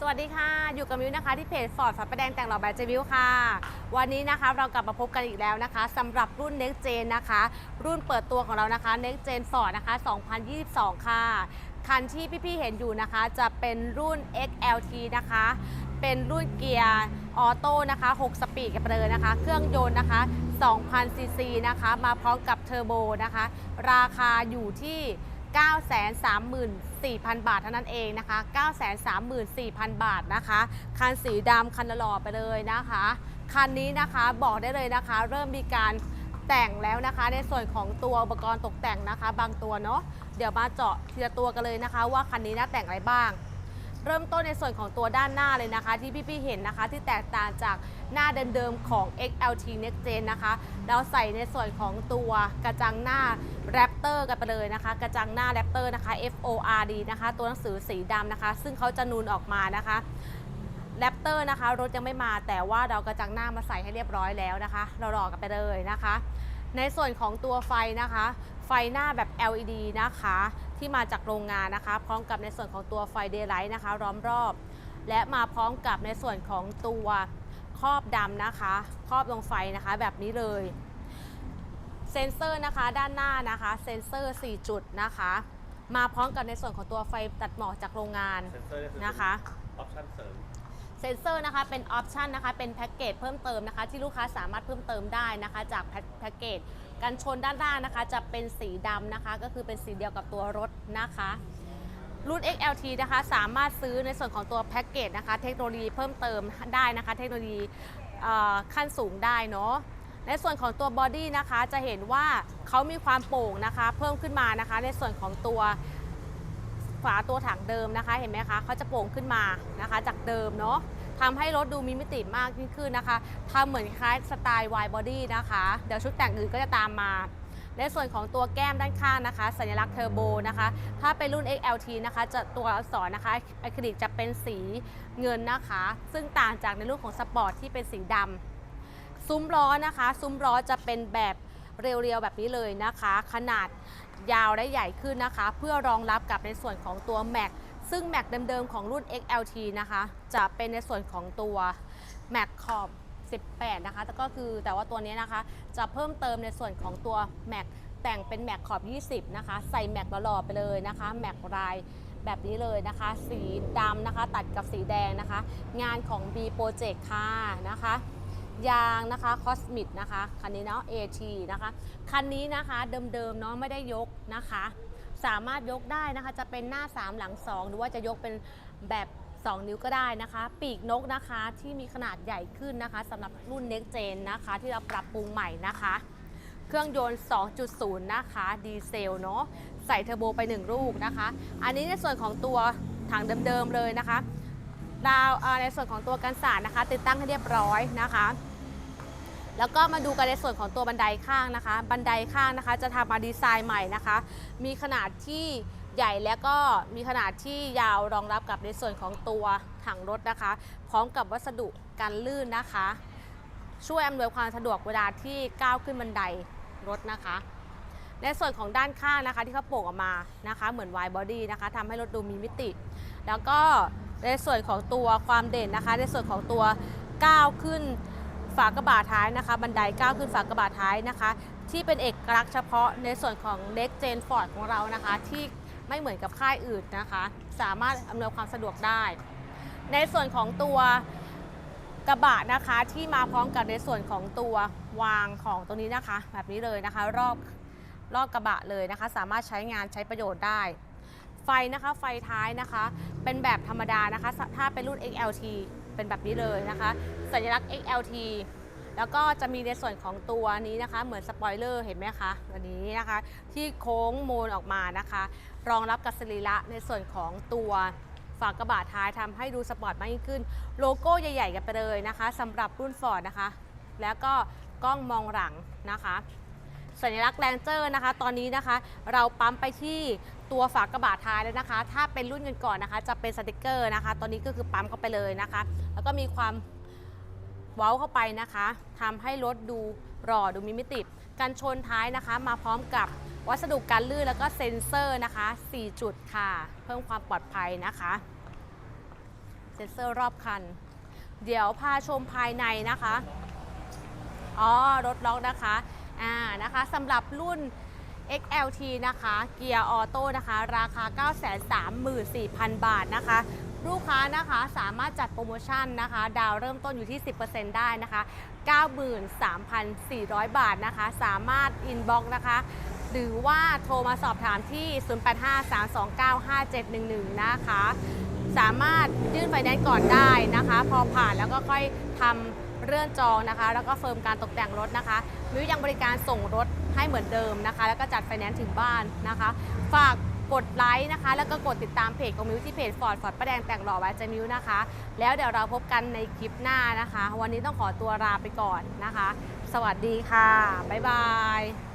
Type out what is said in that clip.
สวัสดีค่ะ อยู่กับมิวนะคะที่เพจฟอร์ดฝาประแดงแต่งหล่อแบบเจมิวค่ะ วันนี้นะคะเรากลับมาพบกันอีกแล้วนะคะสำหรับรุ่น Next Gen นะคะ รุ่นเปิดตัวของเรานะคะ Next Gen Ford นะคะ 2022 ค่ะ คันที่พี่ๆเห็นอยู่นะคะ จะเป็นรุ่น XLT นะคะ เป็นรุ่นเกียร์ออโต้นะคะ 6 สปีดกันไปเลยนะคะ เครื่องยนต์นะคะ 2,000ซีซีนะคะ มาพร้อมกับเทอร์โบนะคะ ราคาอยู่ที่ 934,000 บาทเท่านั้นเองนะคะ 934,000 บาทนะคะ คันสีดำคันละหล่อไปเลยนะคะ คันนี้นะคะบอกได้เลยนะคะ เริ่มมีการแต่งแล้วนะคะ ในส่วนของตัวอุปกรณ์ตกแต่งนะคะ บางตัวเนาะเดี๋ยวมาเจาะทีละตัวกันเลยนะคะ ว่าคันนี้นะแต่งอะไรบ้าง เริ่มต้นในส่วนของตัวด้านหน้าเลยนะคะ ที่พี่ๆเห็นนะคะ ที่แตกต่างจากหน้าเดิมๆของ XLT Next Gen นะคะเราใส่ในส่วนของตัวกระจังหน้า Raptor กันไปเลยนะคะ กระจังหน้า Raptor นะคะ F O R D นะคะ ตัวหนังสือสีดำนะคะ ซึ่งเขาจะนูนออกมานะคะแรปเตอร์นะคะรถยังไม่มาแต่ว่าเรากระจังหน้ามาใส่ให้เรียบร้อยแล้วนะคะ เรารอกันไปเลยนะคะ ในส่วนของตัวไฟนะคะ ไฟหน้าแบบ LED นะคะ ที่มาจากโรงงานนะคะ พร้อมกับในส่วนของตัวไฟเดย์ไลท์นะคะล้อมรอบ และมาพร้อมกับในส่วนของตัวครอบดำนะคะ ครอบลงไฟนะคะแบบนี้เลยเซ็นเซอร์นะคะด้านหน้านะคะเซ็นเซอร์ 4 จุดนะคะ มาพร้อมกับในส่วนของตัวไฟตัดหมอกจากโรงงานเซนเซอร์นี่คือนะคะออปชั่นเสริมเซ็นเซอร์นะคะเป็นออปชันนะคะเป็นแพ็กเกจเพิ่มเติมนะคะ ที่ลูกค้าสามารถเพิ่มเติมได้นะคะ จากแพ็คแพ็กเกจ กันชนด้านหน้านะคะ จะเป็นสีดำนะคะ ก็คือเป็นสีเดียวกับตัวรถนะคะรุ่น XLT นะคะ สามารถซื้อในส่วนของตัวแพ็กเกจนะคะ เทคโนโลยีเพิ่มเติมได้นะคะ เทคโนโลยีขั้นสูงได้เนาะในส่วนของตัวบอดี้นะคะจะเห็นว่าเขามีความโป่งนะคะ เพิ่มขึ้นมานะคะ ในส่วนของตัวฝาตัวถังเดิมนะคะ เห็นไหมคะเขาจะโป่งขึ้นมานะคะ จากเดิมเนาะ ทำให้รถดูมีมิติมากยิ่งขึ้นนะคะทำเหมือนคล้ายสไตล์ wide body นะคะ เดี๋ยวชุดแต่งอื่นก็จะตามมาในส่วนของตัวแก้มด้านข้างนะคะ สัญลักษณ์เทอร์โบนะคะ ถ้าเป็นรุ่น XLT นะคะ จะตัวอักษรนะคะอะคริลิกจะเป็นสีเงินนะคะ ซึ่งต่างจากในรุ่นของสปอร์ตที่เป็นสีดำซุ้มล้อนะคะ ซุ้มล้อจะเป็นแบบเรียวๆ แบบนี้เลยนะคะ ขนาดยาวและใหญ่ขึ้นนะคะ เพื่อรองรับกับในส่วนของตัว Mac ซึ่ง Mac เดิมๆของรุ่น XLT นะคะ จะเป็นในส่วนของตัว Mac ขอบ 18 นะคะ แต่ก็คือแต่ว่าตัวนี้นะคะ จะเพิ่มเติมในส่วนของตัว Mac แต่งเป็น Mac ขอบ 20 นะคะ ใส่ Mac หล่อๆไปเลยนะคะ Mac ลายแบบนี้เลยนะคะ สีดำนะคะ ตัดกับสีแดงนะคะ งานของ B Project ค่ะนะคะยางนะคะคอสมิดนะคะ คันนี้เนาะ AT นะคะ คันนี้นะคะเดิมๆเนาะไม่ได้ยกนะคะ สามารถยกได้นะคะ จะเป็นหน้า 3 หลัง 2 หรือว่าจะยกเป็นแบบ 2 นิ้วก็ได้นะคะ ปีกนกนะคะที่มีขนาดใหญ่ขึ้นนะคะสำหรับรุ่น Next Gen นะคะ ที่เราปรับปรุงใหม่นะคะ เครื่องยนต์ 2.0 นะคะดีเซลเนาะใส่เทอร์โบไป 1 ลูกนะคะ อันนี้ในส่วนของตัวถังเดิมๆเลยนะคะดาวในส่วนของตัวกันสาดนะคะ ติดตั้งให้เรียบร้อยนะคะ แล้วก็มาดูกันในส่วนของตัวบันไดข้างนะคะ บันไดข้างนะคะ จะทำมาดีไซน์ใหม่นะคะ มีขนาดที่ใหญ่และก็มีขนาดที่ยาวรองรับกับในส่วนของตัวถังรถนะคะ พร้อมกับวัสดุกันลื่นนะคะ ช่วยอำนวยความสะดวกเวลาที่ก้าวขึ้นบันไดรถนะคะ ในส่วนของด้านข้างนะคะที่เขาโป่งออกมานะคะ เหมือน wide body นะคะทำให้รถดูมีมิติ แล้วก็ในส่วนของตัวความเด่นนะคะ ในส่วนของตัวก้าวขึ้น ฝากระบะท้ายนะคะ บันไดก้าวขึ้นฝากระบะท้ายนะคะ ที่เป็นเอกลักษณ์เฉพาะในส่วนของ Next Gen Ford ของเรานะคะ ที่ไม่เหมือนกับค่ายอื่นนะคะ สามารถอำนวยความสะดวกได้ ในส่วนของตัวกระบะนะคะที่มาพร้อมกับในส่วนของตัววางของตรงนี้นะคะ แบบนี้เลยนะคะ รอบรอบกระบะเลยนะคะ สามารถใช้งานใช้ประโยชน์ได้ ไฟนะคะไฟท้ายนะคะ เป็นแบบธรรมดานะคะ ถ้าเป็นรุ่น XLT เป็นแบบนี้เลยนะคะ สัญลักษณ์ XLT แล้วก็จะมีในส่วนของตัวนี้นะคะ เหมือนสปอยเลอร์เห็นไหมคะอันนี้นะคะ ที่โค้งโมนออกมานะคะ รองรับกับสรีระในส่วนของตัวฝากระบะท้ายทำให้ดูสปอร์ตมากยิ่งขึ้น โลโก้ใหญ่ๆกันไปเลยนะคะสำหรับรุ่น Ford นะคะ แล้วก็กล้องมองหลังนะคะ สัญลักษณ์แรงเจอร์นะคะ ตอนนี้นะคะ เราปั๊มไปที่ ตัวฝากระบะท้ายแล้วนะคะ ถ้าเป็นรุ่นกันก่อนนะคะ จะเป็นสติกเกอร์นะคะ ตอนนี้ก็คือปั๊มเข้าไปเลยนะคะ แล้วก็มีความเว้าเข้าไปนะคะทำให้รถดูหล่อดูมีมิติกันชนท้ายนะคะ มาพร้อมกับวัสดุกันลื่นแล้วก็เซ็นเซอร์นะคะ 4 จุดค่ะ เพิ่มความปลอดภัยนะคะ เซ็นเซอร์รอบคัน เดี๋ยวพาชมภายในนะคะ อ๋อ รถล็อกนะคะ อ่า นะคะสำหรับรุ่น XLT นะคะ เกียร์ออโต้นะคะ ราคา 934,000 บาทนะคะ ลูกค้านะคะสามารถจัดโปรโมชั่นนะคะ ดาวเริ่มต้นอยู่ที่ 10%ได้นะคะ 93,400 บาทนะคะ สามารถอินบ็อกนะคะ หรือว่าโทรมาสอบถามที่ 0853295711 นะคะ สามารถยื่นไฟแนนซ์ก่อนได้นะคะ พอผ่านแล้วก็ค่อยทำเรื่องจองนะคะ แล้วก็เฟิร์มการตกแต่งรถนะคะมิวยังบริการส่งรถ ให้เหมือนเดิมนะคะ แล้วก็จัดไฟแนนซ์ถึงบ้านนะคะ ฝากกดไลค์นะคะ แล้วก็กดติดตามเพจของมิวที่เพจฟอร์ดฟอร์ดประแดงแต่งหล่อไว้ใจมิวนะคะ แล้วเดี๋ยวเราพบกันในคลิปหน้านะคะ วันนี้ต้องขอตัวลาไปก่อนนะคะ สวัสดีค่ะ บ๊ายบาย